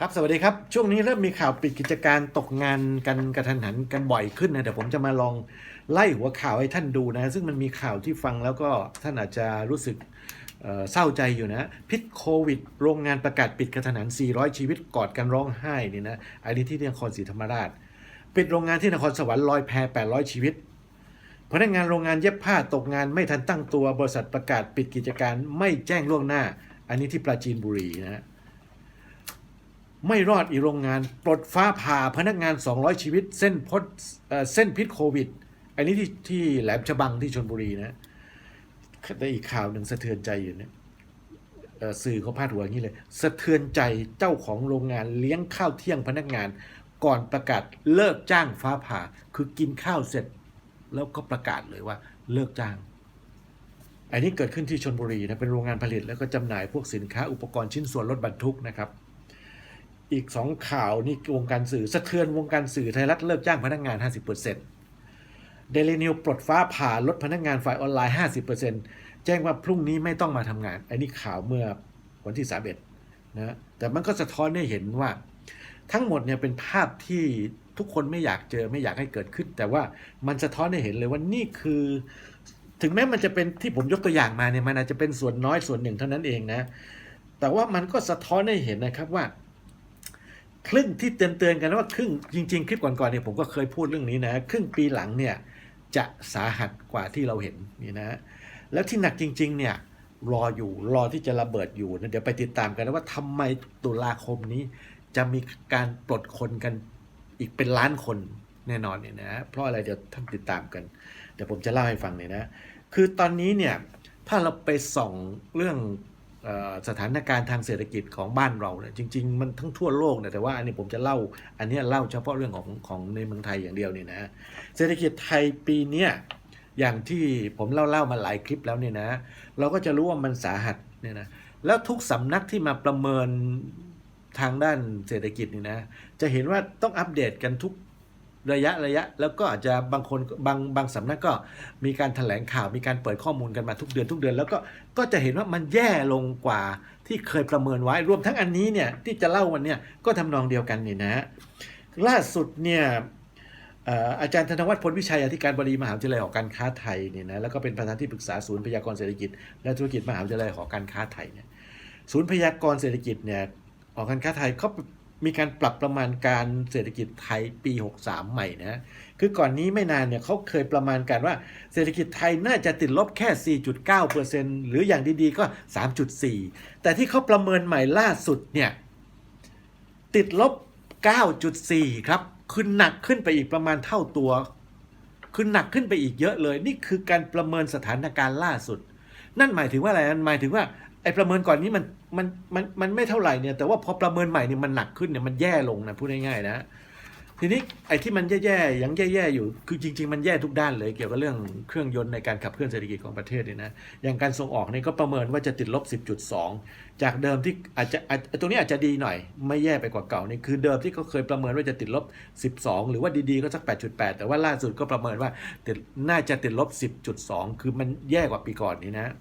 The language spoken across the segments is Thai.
ครับสวัสดีครับ ช่วงนี้เริ่มมีข่าวปิดกิจการตกงานกันกระทันหันกันบ่อยขึ้นนะเดี๋ยวผมจะมาลองไล่หัวข่าวให้ท่านดูนะ ซึ่งมันมีข่าวที่ฟังแล้วก็ท่านอาจจะรู้สึกเศร้าใจอยู่นะ พิษโควิด โรงงานประกาศปิดกระทันหัน 400 ชีวิตกอดกันร้องไห้นี่นะอันนี้ที่นครศรีธรรมราช ปิดโรงงานที่นครสวรรค์ลอยแพ800 ชีวิตพนักงานโรงงานเย็บผ้าตกงานไม่ทันตั้งตัวบริษัทประกาศปิดกิจการไม่แจ้งล่วงหน้า อันนี้ที่ปราจีนบุรีนะฮะ ไม่รอดอีโรงงาน ปลดฟ้าผ่าพนักงาน 200 ชีวิต เส้นพดเส้นพิษโควิด อันนี้ที่ที่แหลมฉบังที่ชนบุรีนะได้อีกข่าวหนึ่งสะเทือนใจอยู่เนี่ยสื่อเขาพาดหัวอย่างนี้เลย สะเทือนใจเจ้าของโรงงานเลี้ยงข้าวเที่ยงพนักงาน ก่อนประกาศเลิกจ้างฟ้าผ่า คือกินข้าวเสร็จ แล้วก็ประกาศเลยว่าเลิกจ้าง อันนี้เกิดขึ้นที่ชนบุรีนะเป็นโรงงานผลิตแล้วก็จำหน่ายพวกสินค้าอุปกรณ์ชิ้นส่วนรถบรรทุกนะครับ อีกสองข่าวนี่วงการสื่อสะเทือนวงการสื่อไทยรัฐเลิกจ้างพนักงาน 50%เดลินิวปลดฟ้าผ่าลดพนักงานฝ่ายออนไลน์ 50%แจ้งว่าพรุ่งนี้ไม่ต้องมาทำงาน อันนี้ข่าวเมื่อวันที่ 31 นะ แต่มันก็สะท้อนให้เห็นว่าทั้งหมดเนี่ยเป็นภาพที่ทุกคนไม่อยากเจอไม่อยากให้เกิดขึ้น แต่ว่ามันสะท้อนให้เห็นเลยว่านี่คือ ถึงแม้มันจะเป็นที่ผมยกตัวอย่างมาเนี่ยมันอาจจะเป็นส่วนน้อยส่วนหนึ่งเท่านั้นเองนะ แต่ว่ามันก็สะท้อนให้เห็นนะครับว่า ครึ่งที่เตือนเตือนๆกันว่าครึ่งจริง ๆ คลิปก่อนๆเนี่ยผมก็เคยพูดเรื่องนี้นะครึ่งปีหลังเนี่ยจะสาหัสกว่าที่เราเห็นนี่นะแล้วที่หนักจริง ๆ เนี่ยรออยู่รอที่จะระเบิดอยู่นะเดี๋ยวไปติดตามกันนะว่าทำไมตุลาคมนี้ จะมีการปลดคนกันอีกเป็นล้านคนแน่นอนเนี่ยนะเพราะอะไรเดี๋ยวท่านติดตามกันเดี๋ยวผมจะเล่าให้ฟังเนี่ยนะ คือตอนนี้เนี่ยถ้าเราไปส่องเรื่อง สถานการณ์ทางเศรษฐกิจของบ้านเราเนี่ยจริง ๆ มันทั้งทั่วโลกเนี่ยแต่ว่าอันนี้ผมจะเล่า อันนี้เล่าเฉพาะเรื่องของของในเมืองไทยอย่างเดียวเนี่ยนะเศรษฐกิจไทยปีเนี้ยอย่างที่ผมเล่าเล่ามาหลายคลิปแล้วเนี่ยนะ เราก็จะรู้ว่ามันสาหัสเนี่ยนะแล้วทุกสำนักที่มาประเมินทางด้านเศรษฐกิจนี่นะ จะเห็นว่าต้องอัปเดตกันทุก ระยะระยะ แล้วก็อาจจะบางคนบางบางสำนักก็มีการแถลงข่าวมีการเปิดข้อมูลกันมาทุกเดือนทุกเดือน แล้วก็ก็จะเห็นว่ามันแย่ลงกว่าที่เคยประเมินไว้รวมทั้งอันนี้เนี่ยที่จะเล่าวันเนี่ยก็ทำนองเดียวกันนี่นะล่าสุดเนี่ยอาจารย์ธนวัฒน์พลวิชัยอธิการบดีมหาวิทยาลัยหอการค้าไทยเนี่ยนะแล้วก็เป็นประธานที่ปรึกษาศูนย์พยากรเศรษฐกิจ และธุรกิจมหาวิทยาลัยหอการค้าไทยเนี่ยศูนย์พยากรเศรษฐกิจเนี่ยหอการค้าไทยเขา มีการปรับประมาณการเศรษฐกิจไทยปี 63 ใหม่นะ คือก่อนนี้ไม่นานเนี่ยเขาเคยประมาณการว่าเศรษฐกิจไทยน่าจะติดลบแค่ 4.9%หรืออย่างดีๆก็ 3.4 แต่ที่เขาประเมินใหม่ล่าสุดเนี่ยติดลบ 9.4 ครับคือหนักขึ้นไปอีกประมาณเท่าตัวคือหนักขึ้นไปอีกเยอะเลย นี่คือการประเมินสถานการณ์ล่าสุด นั่นหมายถึงว่าอะไรนั่นหมายถึงว่าไอ้ประเมินก่อนนี้มัน มันมันมันไม่เท่าไหร่เนี่ยแต่ว่าพอประเมินใหม่เนี่ยมันหนักขึ้นเนี่ยมันแย่ลงนะพูดง่ายๆนะทีนี้ไอ้ที่มันแย่ๆยังแย่ๆอยู่ คือจริง ๆ มันแย่ทุกด้านเลยเกี่ยวกับเรื่องเครื่องยนต์ในการขับเคลื่อนเศรษฐกิจของประเทศเนี่ยนะอย่างการส่งออกนี่ก็ประเมินว่าจะติดลบ 10.2 จากเดิมที่อาจจะอตรงนี้อาจจะดีหน่อย ไม่แย่ไปกว่าเก่านี่คือเดิมที่เขาเคยประเมินว่าจะติดลบ 12 หรือว่าดีๆก็สัก 8.8 แต่ว่าล่าสุดก็ประเมินว่าติดน่าจะติดลบ 10.2 คือมันแย่กว่าปีก่อนนี่นะ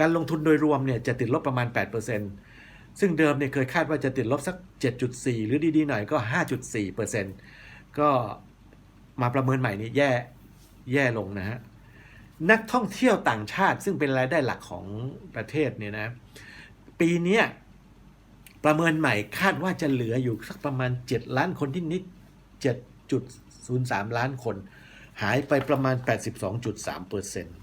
การลงทุนโดยรวมเนี่ยจะติดลบประมาณ 8%ซึ่งเดิมเนี่ยเคยคาดว่าจะติดลบสัก 7.4 หรือดีๆหน่อยก็ 5.4%ก็มาประเมินใหม่นี้แย่แย่ลงนะฮะ นักท่องเที่ยวต่างชาติซึ่งเป็นรายได้หลักของประเทศเนี่ยนะ ปีนี้ประเมินใหม่คาดว่าจะเหลืออยู่สักประมาณ 7 ล้านคนที่นิด 7.03 ล้านคน หายไปประมาณ 82.3เปอร์เซ็นต์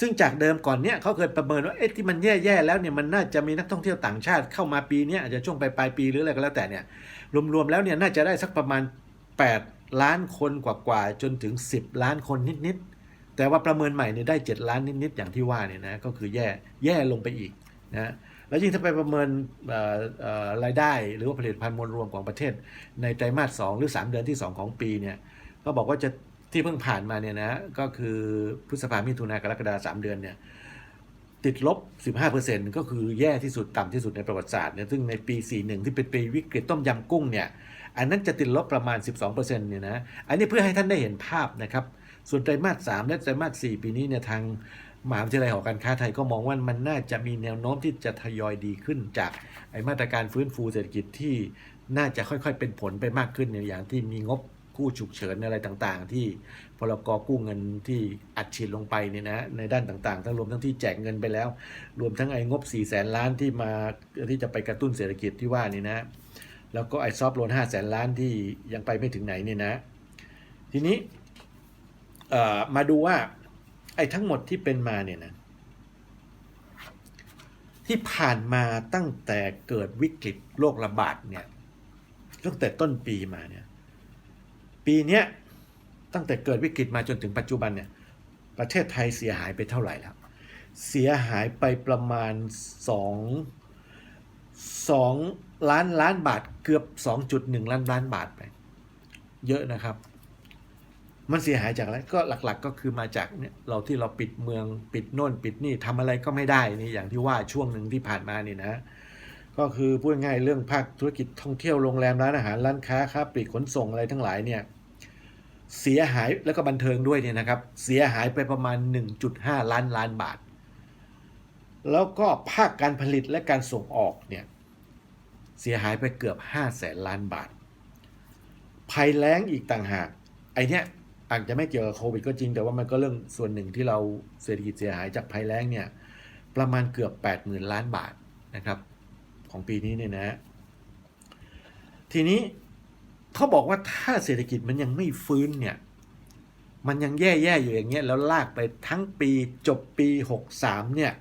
ซึ่งจากเดิมก่อนเนี้ยเขาเคยประเมินว่าเอ๊ะที่มันแย่ๆแล้วเนี่ยมันน่าจะมีนักท่องเที่ยวต่างชาติเข้ามาปีเนี้ยอาจจะช่วงปลายปลายปีหรืออะไรก็แล้วแต่เนี่ยรวมๆแล้วเนี่ยน่าจะได้สักประมาณ 8 ล้านคนกว่าๆจนถึง 10 ล้านคนนิดๆแต่ว่าประเมินใหม่เนี่ยได้ 7 ล้านนิดๆอย่างที่ว่าเนี่ยนะก็คือแย่แย่ลงไปอีกนะแล้วยิ่งถ้าไปประเมินรายได้หรือว่าผลิตภัณฑ์มวลรวมของประเทศ ในไตรมาส2หรือ 3 เดือนที่ 2 ของปีเนี่ยก็บอกว่าจะ ที่เพิ่งผ่านมาเนี่ยนะก็คือพฤษภามิถุนากรกฎาสามเดือนเนี่ยติดลบ 15%ก็คือแย่ที่สุดต่ำที่สุดในประวัติศาสตร์เนี่ยซึ่งในปี 41 ที่เป็นปีวิกฤตต้มยำกุ้งเนี่ยอันนั้นจะติดลบประมาณ 12%เนี่ยนะอันนี้เพื่อให้ท่านได้เห็นภาพนะครับส่วนไตรมาส 3 และไตรมาส 4 ปีนี้เนี่ยทางมหาวิทยาลัยหอการค้าไทยก็มองว่ามันน่าจะมีแนวโน้มที่จะทยอยดีขึ้นจากไอมาตรการฟื้นฟูเศรษฐกิจที่น่าจะค่อยๆเป็นผลไปมากขึ้นในอย่างที่มีงบ กู้ฉุกเฉินอะไรต่างๆ ที่พลกกู้เงินที่อัดฉีดลงไปเนี่ยนะในด้านต่างๆ ทั้งรวมทั้งที่แจกเงินไปแล้ว รวมทั้งไอ้งบ4แสนล้านที่มาที่จะไปกระตุ้นเศรษฐกิจที่ว่านี่นะแล้วก็ไอ้ซอฟโลน5แสนล้านที่ยังไปไม่ถึงไหนเนี่ยนะ ทีนี้มาดูว่าไอ้ทั้งหมดที่เป็นมาเนี่ยนะที่ผ่านมาตั้งแต่เกิดวิกฤตโรคระบาดเนี่ยตั้งแต่ต้นปีมาเนี่ย ปีนี้ตั้งแต่เกิดวิกฤตมาจนถึงปัจจุบันเนี่ยประเทศไทยเสียหายไปเท่าไหร่แล้ว เสียหายไปประมาณ 2 2 ล้านล้านบาทเกือบ 2.1 ล้านล้านบาทไป เยอะนะครับ มันเสียหายจากอะไรก็หลักๆ ก็คือมาจากเนี่ยเราที่เราปิดเมืองปิดโน่นปิดนี่ทำอะไรก็ไม่ได้นี่อย่างที่ว่าช่วงหนึ่งที่ผ่านมานี่นะ ก็คือพูดง่ายเรื่องภาคธุรกิจท่องเที่ยวโรงแรมร้านอาหารร้านค้าค้าปลีกขนส่งอะไรทั้งหลายเนี่ยเสียหายแล้วก็บันเทิงด้วยเนี่ยนะครับ เสียหายไปประมาณ 1.5 ล้านล้านบาท แล้วก็ภาคการผลิตและการส่งออกเนี่ยเสียหายไปเกือบ5แสนล้านบาท ภัยแล้งอีกต่างหาก ไอเนี้ยอาจจะไม่เกี่ยวกับโควิดก็จริง แต่ว่ามันก็เรื่องส่วนหนึ่งที่เราเศรษฐกิจเสียหายจากภัยแล้งเนี่ยประมาณเกือบ 80,000 ล้านบาทนะครับ ของปีนี้เนี่ยนะทีนี้เขาบอกว่าถ้าเศรษฐกิจมันยังไม่ฟื้นเนี่ย มันยังแย่ๆอยู่อย่างเงี้ยแล้วลากไปทั้งปีจบปี 63 เนี่ย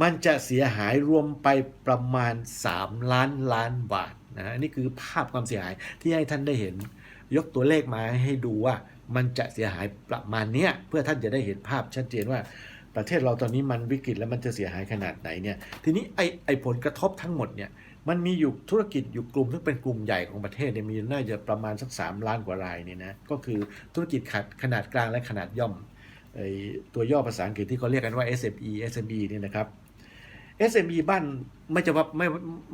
มันจะเสียหายรวมไปประมาณ 3 ล้านล้านบาทนะนนี้คือภาพความเสียหายที่ให้ท่านได้เห็น ยกตัวเลขมาให้ดูว่ามันจะเสียหายประมาณเนี้ยเพื่อท่านจะได้เห็นภาพชัดเจนว่า ประเทศเราตอนนี้มันวิกฤตแล้วมันจะเสียหายขนาดไหนเนี่ย ทีนี้ไอ้ไอผลกระทบทั้งหมดเนี่ย มันมีอยู่ธุรกิจอยู่กลุ่มที่เป็นกลุ่มใหญ่ของประเทศเนี่ยมีน่าจะประมาณสัก 3 ล้านกว่ารายเนี่ยนะ ก็คือธุรกิจขนาดขนาดกลางและขนาดย่อมไอ้ตัวย่อภาษาอังกฤษที่เขาเรียกกันว่า SME SME เนี่ยนะครับ SME บ้านไม่จะว่าไม่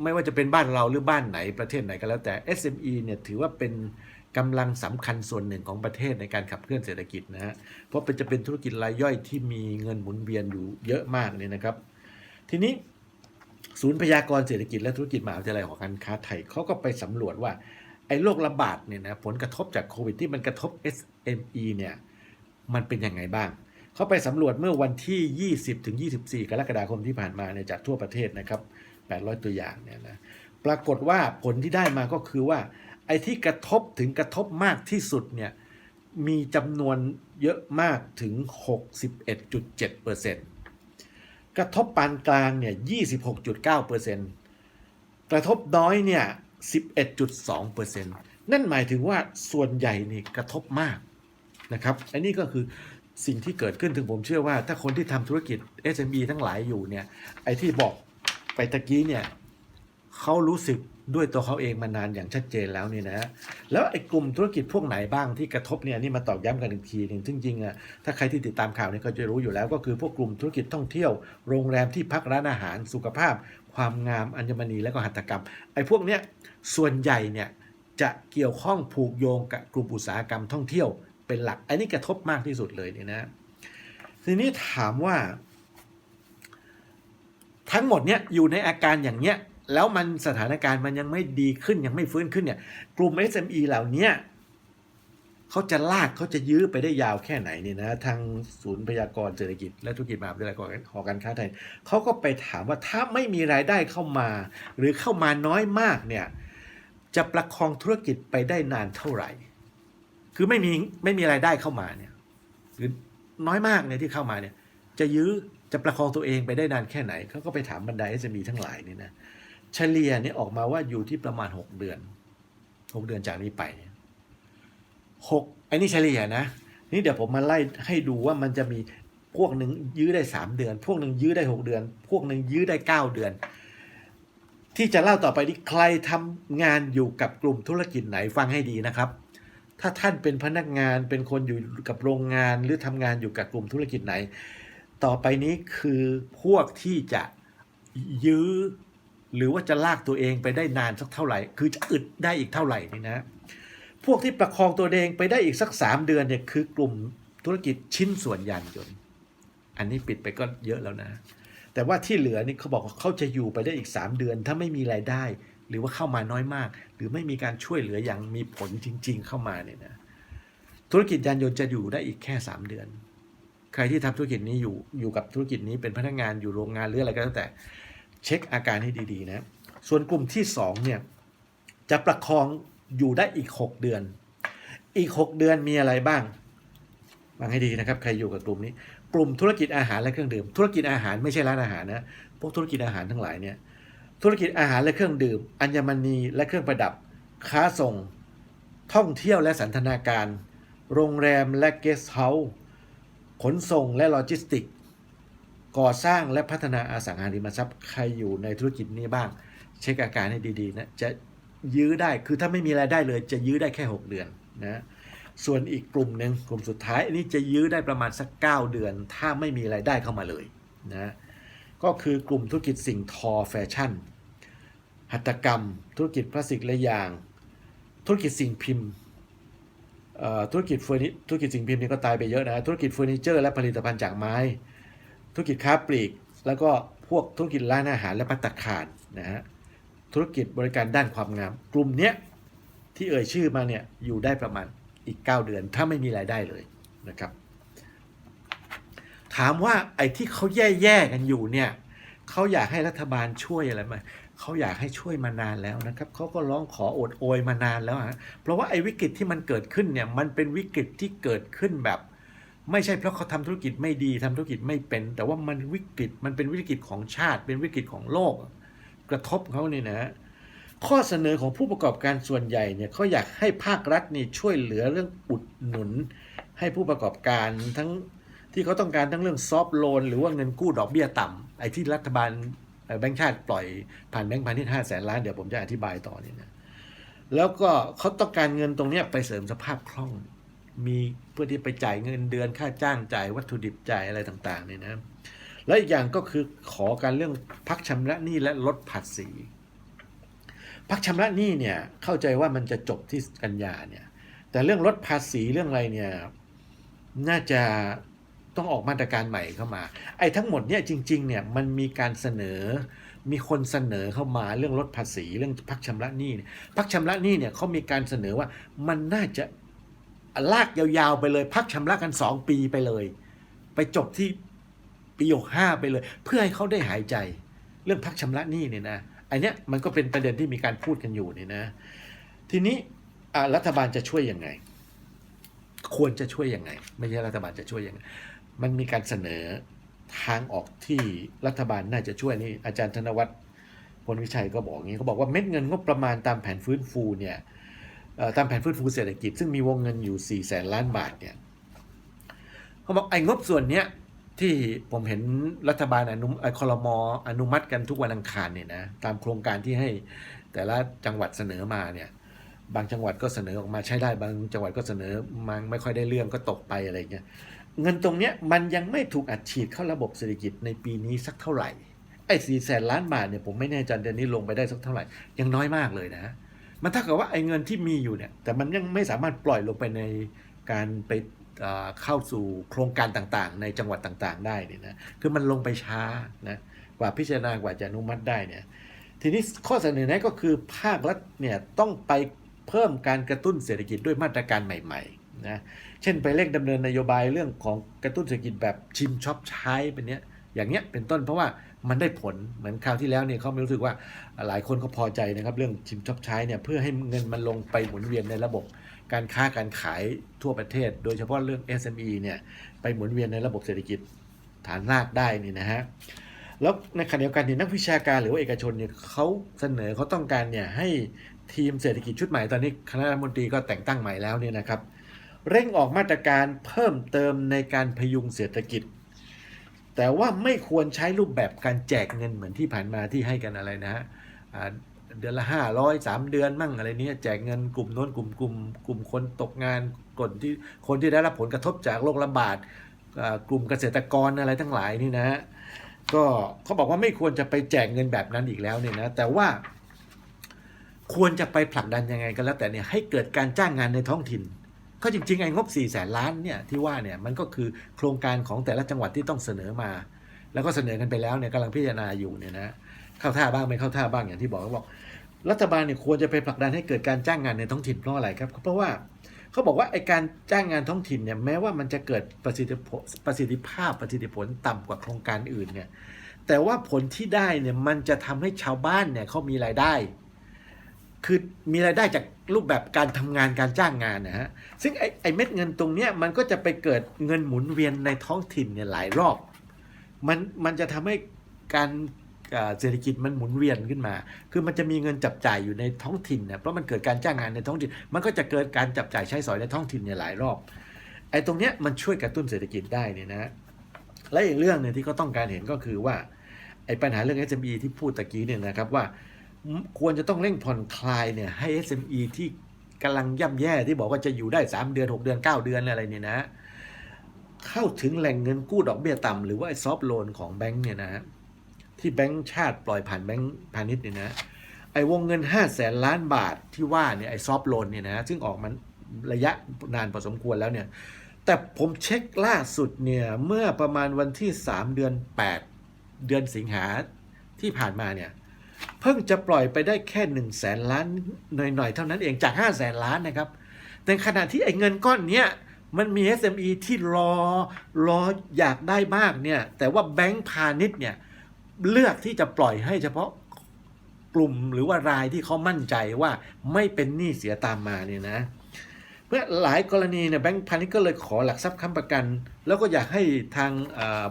ไม่ว่าจะเป็นบ้านเราหรือบ้านไหนประเทศไหนก็แล้วแต่ SME เนี่ยถือว่าเป็น กำลังสำคัญส่วนหนึ่งของประเทศในการขับเคลื่อนเศรษฐกิจนะฮะเพราะเป็นจะเป็นธุรกิจรายย่อยที่มีเงินหมุนเวียนอยู่เยอะมากเนี่ยนะครับ ทีนี้ศูนย์พยากรณ์เศรษฐกิจและธุรกิจมหาวิทยาลัยหอการค้าไทยเขาก็ไปสำรวจว่าไอ้โรคระบาดเนี่ยนะผลกระทบจากโควิดที่มันกระทบ SME เนี่ยมันเป็นยังไงบ้าง เขาไปสำรวจเมื่อวันที่ 20ถึง24 กรกฎาคมที่ผ่านมาเนี่ยจากทั่วประเทศนะครับ 800 ตัวอย่างเนี่ยนะปรากฏว่าผลที่ได้มาก็คือว่า ไอ้ที่กระทบถึงกระทบมากที่สุดเนี่ยมีจำนวนเยอะมากถึง 61.7%กระทบปานกลางเนี่ย 26.9%กระทบน้อยเนี่ย 11.2%นั่นหมายถึงว่าส่วนใหญ่นี่กระทบมากนะครับ อันนี้ก็คือสิ่งที่เกิดขึ้นถึงผมเชื่อว่า ถ้าคนที่ทำธุรกิจ SME ทั้งหลายอยู่เนี่ย ไอ้ที่บอกไปตะกี้เนี่ยเขารู้สึก ด้วยตัวเขาเองมานานอย่างชัดเจนแล้วเนี่ยนะแล้วไอ้กลุ่มธุรกิจพวกไหนบ้างที่กระทบเนี่ยนี่มาตอกย้ำกันอีกทีหนึ่งซึ่งจริงๆอะถ้าใครที่ติดตามข่าวเนี่ยก็จะรู้อยู่แล้ว ก็คือพวกกลุ่มธุรกิจท่องเที่ยว โรงแรมที่พักร้านอาหารสุขภาพ ความงามอัญมณีและก็หัตถกรรมไอ้พวกเนี้ยส่วนใหญ่เนี่ยจะเกี่ยวข้องผูกโยงกับกลุ่มอุตสาหกรรมท่องเที่ยวเป็นหลัก อันนี้กระทบมากที่สุดเลยเนี่ยนะทีนี้ถามว่า ทั้งหมดเนี้ยอยู่ในอาการอย่างเนี้ย แล้วมันสถานการณ์มันยังไม่ดีขึ้นยังไม่ฟื้นขึ้นเนี่ยกลุ่ม SME เหล่านี้เขาจะลากเขาจะยื้อไปได้ยาวแค่ไหนเนี่ยนะทางศูนย์พยากรณ์เศรษฐกิจ และธุรกิจมหาวิทยาลัยหอการค้าไทยเขาก็ไปถามว่าถ้าไม่มีรายได้เข้ามา หรือเข้ามาน้อยมากเนี่ยจะประคองธุรกิจไปได้นานเท่าไหร่ คือไม่มีไม่มีรายได้เข้ามาเนี่ยหรือน้อยมากเนี่ยที่เข้ามาเนี่ยจะยื้อจะประคองตัวเองไปได้นานแค่ไหนเขาก็ไปถามบรรดา SME ทั้งหลายเนี่ยนะ เฉลี่ยเนี่ยออกมาว่าอยู่ที่ประมาณ 6 เดือน 6 เดือนจากนี้ไปหกไอ้นี่เฉลี่ยนะ นี่เดี๋ยวผมมาไล่ให้ดูว่ามันจะมีพวกหนึ่งยื้อได้ 3 เดือน พวกหนึ่งยื้อได้ 6 เดือน พวกหนึ่งยื้อได้ 9 เดือน ที่จะเล่าต่อไปนี้ใครทำงานอยู่กับกลุ่มธุรกิจไหนฟังให้ดีนะครับ ถ้าท่านเป็นพนักงานเป็นคนอยู่กับโรงงานหรือทำงานอยู่กับกลุ่มธุรกิจไหน ต่อไปนี้คือพวกที่จะยื้อ หรือว่าจะลากตัวเองไปได้นานสักเท่าไหร่ คือจะอึดได้อีกเท่าไหร่นี่นะ พวกที่ประคองตัวเองไปได้อีกสักสามเดือนเนี่ยคือกลุ่มธุรกิจชิ้นส่วนยานยนต์ อันนี้ปิดไปก็เยอะแล้วนะ แต่ว่าที่เหลือนี่เขาบอกว่าเขาจะอยู่ไปได้อีก 3 เดือน ถ้าไม่มีรายได้ หรือว่าเข้ามาน้อยมาก หรือไม่มีการช่วยเหลืออย่างมีผลจริง ๆ เข้ามาเนี่ยนะ ธุรกิจยานยนต์จะอยู่ได้อีกแค่ 3 เดือน ใครที่ทำธุรกิจนี้อยู่อยู่กับธุรกิจนี้เป็นพนักงานอยู่โรงงานหรืออะไรก็แล้วแต่ เช็คอาการให้ดีๆนะ ส่วนกลุ่มที่2เนี่ยจะประคองอยู่ได้อีก 6 เดือน อีก 6 เดือนมีอะไรบ้างฟังให้ดีนะครับ ใครอยู่กับกลุ่มนี้ กลุ่มธุรกิจอาหารและเครื่องดื่ม ธุรกิจอาหารไม่ใช่ร้านอาหารนะพวกธุรกิจอาหารทั้งหลายเนี่ยธุรกิจอาหารและเครื่องดื่ม อัญมณีและเครื่องประดับ ค้าส่ง ท่องเที่ยวและสันทนาการ โรงแรมและเกสต์เฮาส์ขนส่งและโลจิสติก ก่อสร้างและพัฒนาอสังหาริมทรัพย์ใครอยู่ในธุรกิจนี้บ้าง เช็คอาการให้ดีๆนะจะยื้อได้คือถ้าไม่มีรายได้เลย จะยื้อได้แค่ 6 เดือนนะส่วนอีกกลุ่มหนึ่งกลุ่มสุดท้ายอันนี้จะยื้อได้ประมาณสัก 9 เดือน ถ้าไม่มีรายได้เข้ามาเลยนะก็คือกลุ่มธุรกิจสิ่งทอแฟชั่น หัตถกรรม ธุรกิจพลาสติกและยาง ธุรกิจสิ่งพิมพ์ธุรกิจเฟอร์นิธุรกิจสิ่งพิมพ์นี่ก็ตายไปเยอะนะธุรกิจเฟอร์นิเจอร์และผลิตภัณฑ์จากไม้ ธุรกิจค้าปลีก แล้วก็พวกธุรกิจร้านอาหารและปัตาคารนะฮะธุรกิจบริการด้านความงาม กลุ่มเนี้ยที่เอ่ยชื่อมาเนี่ยอยู่ได้ประมาณอีก 9 เดือน ถ้าไม่มีรายได้เลยนะครับ ถามว่าไอ้ที่เขาแย่ๆกันอยู่เนี่ยเขาอยากให้รัฐบาลช่วยอะไรไหมเขาอยากให้ช่วยมานานแล้วนะครับเขาก็ร้องขอโอดโอยมานานแล้วฮะเพราะว่าไอ้วิกฤตที่มันเกิดขึ้นเนี่ยมันเป็นวิกฤตที่เกิดขึ้นแบบ ไม่ใช่เพราะเขาทำธุรกิจไม่ดีทำธุรกิจไม่เป็น แต่ว่ามันวิกฤตมันเป็นวิกฤตของชาติ เป็นวิกฤตของโลก กระทบเขาเนี่ยนะข้อเสนอของผู้ประกอบการส่วนใหญ่เนี่ยเขาอยากให้ภาครัฐนี่ช่วยเหลือเรื่องอุดหนุน ให้ผู้ประกอบการทั้งที่เขาต้องการทั้งเรื่องซอฟท์โลนหรือว่าเงินกู้ดอกเบี้ยต่ำไอ้ที่รัฐบาลเอ่อแบงก์ชาติปล่อยผ่านแบงก์พาณิชย์ห้าแสนล้านเดี๋ยวผมจะอธิบายต่อเนี่ยนะแล้วก็เขาต้องการเงินตรงเนี้ยไปเสริมสภาพคล่อง มีเพื่อที่ไปจ่ายเงินเดือนค่าจ้างจ่ายวัตถุดิบจ่ายอะไรต่างๆเนี่ยนะ และอีกอย่างก็คือขอการเรื่องพักชำระหนี้และลดภาษี พักชำระหนี้เนี่ยเข้าใจว่ามันจะจบที่กันยาเนี่ย แต่เรื่องลดภาษีเรื่องอะไรเนี่ยน่าจะต้องออกมาตรการใหม่เข้ามา ไอ้ทั้งหมดเนี่ยจริงๆเนี่ยมันมีการเสนอมีคนเสนอเข้ามาเรื่องลดภาษีเรื่องพักชำระหนี้พักชำระหนี้เนี่ยเขามีการเสนอว่ามันน่าจะ ลากยาวๆไปเลย พักชำระกัน 2 ปีไปเลย ไปจบที่ปีหกห้าไปเลย เพื่อให้เขาได้หายใจ เรื่องพักชำระหนี้เนี่ยนะอันเนี้ยมันก็เป็นประเด็นที่มีการพูดกันอยู่เนี่ยนะ ทีนี้รัฐบาลจะช่วยยังไง ควรจะช่วยยังไง ไม่ใช่รัฐบาลจะช่วยยังไง มันมีการเสนอทางออกที่รัฐบาลน่าจะช่วยนี่อาจารย์ธนวัฒน์พลวิชัยก็บอกอย่างนี้เขาบอกว่าเม็ดเงินงบประมาณตามแผนฟื้นฟูเนี่ย ตามแผนฟื้นฟูเศรษฐกิจ ซึ่งมีวงเงินอยู่4แสนล้านบาทเนี่ยเขาบอกไอ้งบส่วนเนี้ยที่ผมเห็นรัฐบาลอนุเอ่อคอรมออนุมัติกันทุกวันอังคารเนี่ยนะตามโครงการที่ให้แต่ละจังหวัดเสนอมาเนี่ยบางจังหวัดก็เสนอออกมาใช้ได้บางจังหวัดก็เสนอมันไม่ค่อยได้เรื่องก็ตกไปอะไรเงี้ยเงินตรงเนี้ยมันยังไม่ถูกอัดฉีดเข้าระบบเศรษฐกิจในปีนี้สักเท่าไหร่ไอ้สี่แสนล้านบาทเนี่ยผมไม่แน่ใจเดือนนี้ลงไปได้สักเท่าไหร่ยังน้อยมากเลยนะ มันเท่ากับว่าไอ้เงินที่มีอยู่เนี่ย แต่มันยังไม่สามารถปล่อยลงไปในการไปเข้าสู่โครงการต่างๆ ในจังหวัดต่างๆ ได้เนี่ยนะ คือมันลงไปช้านะ กว่าพิจารณากว่าจะอนุมัติได้เนี่ย ทีนี้ข้อเสนอแนะก็คือภาครัฐเนี่ยต้องไปเพิ่มการกระตุ้นเศรษฐกิจด้วยมาตรการใหม่ๆนะ เช่นไปเร่งดำเนินนโยบายเรื่องของกระตุ้นเศรษฐกิจแบบชิมช็อปใช้เป็นเนี้ย อย่างเนี้ยเป็นต้นเพราะว่ามันได้ผลเหมือนคราวที่แล้วเนี่ยเขาไม่รู้สึกว่าหลายคนก็พอใจนะครับ เรื่องชิมช็อปใช้เนี่ยเพื่อให้เงินมันลงไปหมุนเวียนในระบบการค้าการขายทั่วประเทศ โดยเฉพาะเรื่อง SME เนี่ยไปหมุนเวียนในระบบเศรษฐกิจฐานรากได้นี่นะฮะแล้วในขณะเดียวกันเนี่ยนักวิชาการหรือว่าเอกชนเนี่ยเขาเสนอเขาต้องการเนี่ยให้ทีมเศรษฐกิจชุดใหม่ตอนนี้คณะรัฐมนตรีก็แต่งตั้งใหม่แล้วเนี่ยนะครับ เร่งออกมาตรการเพิ่มเติมในการพยุงเศรษฐกิจ แต่ว่าไม่ควรใช้รูปแบบการแจกเงินเหมือนที่ผ่านมาที่ให้กันอะไรนะฮะเดือนละห้าร้อยสามเดือนมั่งอะไรเนี้ยแจกเงินกลุ่มโน้นกลุ่มกลุ่มกลุ่มคนตกงานกลุ่มที่คนที่ได้รับผลกระทบจากโรคระบาดกลุ่มเกษตรกรอะไรทั้งหลายนี่นะฮะก็เขาบอกว่าไม่ควรจะไปแจกเงินแบบนั้นอีกแล้วเนี่ยนะแต่ว่าควรจะไปผลักดันยังไงก็แล้วแต่เนี่ยให้เกิดการจ้างงานในท้องถิ่น ก็จริงๆไอ้งบ4ี่แสนล้านเนี่ยที่ว่าเนี่ยมันก็คือโครงการของแต่ละจังหวัดที่ต้องเสนอมา แล้วก็เสนอกันไปแล้วเนี่ยกำลังพิจารณาอยู่เนี่ยนะเข้าท่าบ้างไม่เข้าท่าบ้างอย่างที่บอกเขาบอก รัฐบาลเนี่ยควรจะไปผลักดันให้เกิดการจ้างงานในท้องถิ่นเพราะอะไรครับเพราะว่าเขาบอกว่าไอการจ้างงานท้องถิ่นเนี่ยแม้ว่ามันจะเกิดประสิทธิผลประสิทธิภาพประสิทธิผลต่ำกว่าโครงการอื่นเนี่ยแต่ว่าผลที่ได้เนี่ยมันจะทำให้ชาวบ้านเนี่ยเขามีรายได้ คือมีรายได้จากรูปแบบการทำงานการจ้างงานนะฮะ ซึ่งไอไอเม็ดเงินตรงเนี้ยมันก็จะไปเกิดเงินหมุนเวียนในท้องถิ่นเนี่ยหลายรอบ มันมันจะทำให้การเศรษฐกิจมันหมุนเวียนขึ้นมา คือมันจะมีเงินจับจ่ายอยู่ในท้องถิ่นเนี่ยเพราะมันเกิดการจ้างงานในท้องถิ่น มันก็จะเกิดการจับจ่ายใช้สอยในท้องถิ่นเนี่ยหลายรอบ ไอ้ตรงเนี้ยมันช่วยกระตุ้นเศรษฐกิจได้เนี่ยนะและอีกเรื่องหนึ่งที่เขาต้องการเห็นก็คือว่าไอ้ปัญหาเรื่อง SME ที่พูดตะกี้เนี่ยนะครับว่า ควรจะต้องเร่งผ่อนคลายเนี่ยให้ SME ที่กำลังย่ำแย่ที่บอกว่าจะอยู่ได้ 3 เดือน 6 เดือน 9 เดือนอะไรเนี่ยนะ เข้าถึงแหล่งเงินกู้ดอกเบี้ยต่ำหรือว่าซอฟท์โลนของแบงก์เนี่ยนะที่แบงก์ชาติปล่อยผ่านแบงก์พาณิชย์เนี่ยนะไอ้วงเงิน 5 0 0แสนล้านบาทที่ว่าเนี่ยไอ้ซอฟท์โลนเนี่ยนะซึ่งออกมันระยะนานพอสมควรแล้วเนี่ยแต่ผมเช็คล่าสุดเนี่ยเมื่อประมาณวันที่ 3 เดือน 8 เดือนสิงหาที่ผ่านมาเนี่ย เพิ่งจะปล่อยไปได้แค่1นึ่งแสนล้านหน่อยๆ เท่านั้นเองจาก5 0 0แสนล้านนะครับ แต่ขณะที่ไอ้เงินก้อนเนี้ยมันมี SME ที่รอรออยากได้มากเนี่ย แต่ว่าแบงก์พาณิชย์เนี่ย เลือกที่จะปล่อยให้เฉพาะกลุ่มหรือว่ารายที่เขามั่นใจว่าไม่เป็นหนี้เสียตามมาเนี่ยนะเมื่อหลายกรณีเนี่ยแบงก์พาณิชย์ก็เลยขอหลักทรัพย์ค้ำประกัน แล้วก็อยากให้ทาง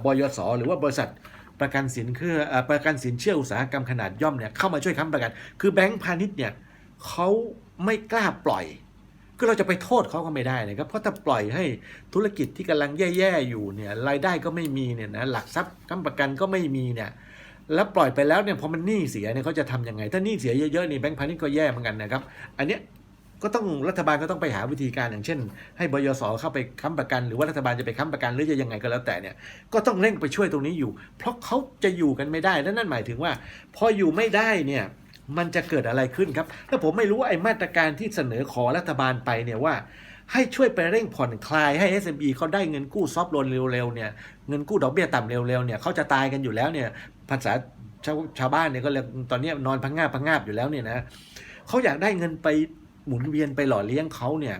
บยสหรือว่าบริษัท ประกันสินเชื่อเอ่อประกันสินเชื่ออุตสาหกรรมขนาดย่อมเนี่ยเข้ามาช่วยค้ำประกัน คือแบงก์พาณิชย์เนี่ยเขาไม่กล้าปล่อย คือเราจะไปโทษเขาก็ไม่ได้นะครับ เพราะถ้าปล่อยให้ธุรกิจที่กำลังแย่ๆอยู่เนี่ยรายได้ก็ไม่มีเนี่ยนะหลักทรัพย์ค้ำประกันก็ไม่มีเนี่ยแล้วปล่อยไปแล้วเนี่ยพอมันหนี้เสียเนี่ยเขาจะทำยังไง ถ้าหนี้เสียเยอะๆนี่แบงก์พาณิชย์ก็แย่เหมือนกันนะครับ อันเนี้ย ก็ต้องรัฐบาลก็ต้องไปหาวิธีการอย่างเช่น ให้บยสเข้าไปค้ำประกัน หรือว่ารัฐบาลจะไปค้ำประกันหรือจะยังไงก็แล้วแต่เนี่ยก็ต้องเร่งไปช่วยตรงนี้อยู่ เพราะเขาจะอยู่กันไม่ได้และนั่นหมายถึงว่า พออยู่ไม่ได้เนี่ยมันจะเกิดอะไรขึ้นครับถ้าผมไม่รู้ว่าไอ้มาตรการที่เสนอขอรัฐบาลไปเนี่ยว่า ให้ช่วยไปเร่งผ่อนคลายให้ SME เขาได้เงินกู้ซอฟต์โลนเร็วๆเนี่ยเงินกู้ดอกเบี้ยต่ำเร็วๆเนี่ยเขาจะตายกันอยู่แล้วเนี่ยภาษาชาวชาวบ้านเนี่ยก็เลยตอนนี้นอนพังงาบพังงาบอยู่แล้วเนี่ยนะเขาอยากได้เงินไป หมุนเวียนไปหล่อเลี้ยงเขาเนี่ย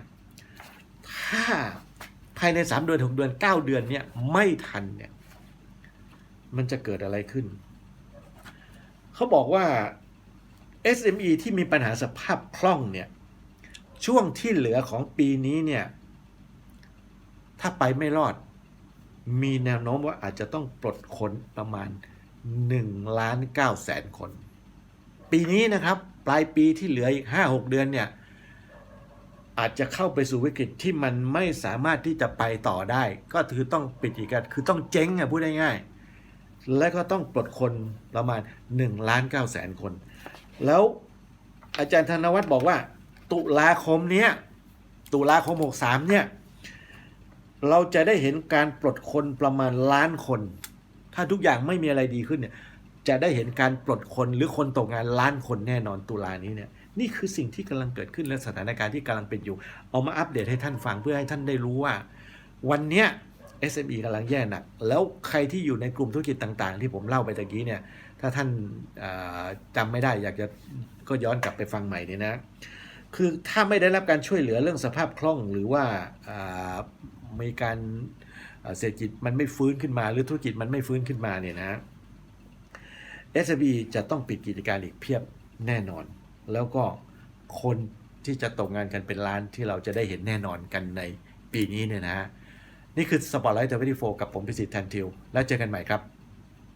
ถ้าภายในสามเดือนหกเดือนเก้าเดือนเนี่ยไม่ทันเนี่ย มันจะเกิดอะไรขึ้น เขาบอกว่า SME ที่มีปัญหาสภาพคล่องเนี่ย ช่วงที่เหลือของปีนี้เนี่ย ถ้าไปไม่รอด มีแนวโน้มว่าอาจจะต้องปลดคนประมาณ1ล้าน9แสนคน ปีนี้นะครับ ปลายปีที่เหลืออีก 5-6 เดือนเนี่ย อาจจะเข้าไปสู่วิกฤตที่มันไม่สามารถที่จะไปต่อได้ ก็คือต้องปิดอีกอะคือต้องเจ๊งอะพูดง่ายๆและก็ต้องปลดคนประมาณ1ล้าน9แสนคน แล้วอาจารย์ธนวัฒน์บอกว่า ตุลาคมเนี้ยตุลาคม63เนี่ยเราจะได้เห็นการปลดคนประมาณล้านคน ถ้าทุกอย่างไม่มีอะไรดีขึ้นเนี่ยจะได้เห็นการปลดคนหรือคนตกงานล้านคนแน่นอนตุลานี้เนี่ย นี่คือสิ่งที่กำลังเกิดขึ้นและสถานการณ์ที่กำลังเป็นอยู่ เอามาอัปเดตให้ท่านฟังเพื่อให้ท่านได้รู้ว่า วันเนี้ย SME กำลังแย่หนัก แล้วใครที่อยู่ในกลุ่มธุรกิจต่าง ๆ ที่ผมเล่าไปตะกี้เนี่ย ถ้าท่านอ่าจำไม่ได้อยากจะก็ย้อนกลับไปฟังใหม่เนี่ยนะ คือถ้าไม่ได้รับการช่วยเหลือเรื่องสภาพคล่องหรือว่ามีการเศรษฐกิจมันไม่ฟื้นขึ้นมา หรือธุรกิจมันไม่ฟื้นขึ้นมาเนี่ยนะ SME จะต้องปิดกิจการอีกเพียบแน่นอน แล้วก็คนที่จะตกงานกันเป็นล้านที่เราจะได้เห็นแน่นอนกันในปีนี้เนี่ยนะฮะนี่คือสปอตไลท์เทอร์เวตี้โฟกับผมพิสิทธิ์แทนทิว แล้วเจอกันใหม่ครับ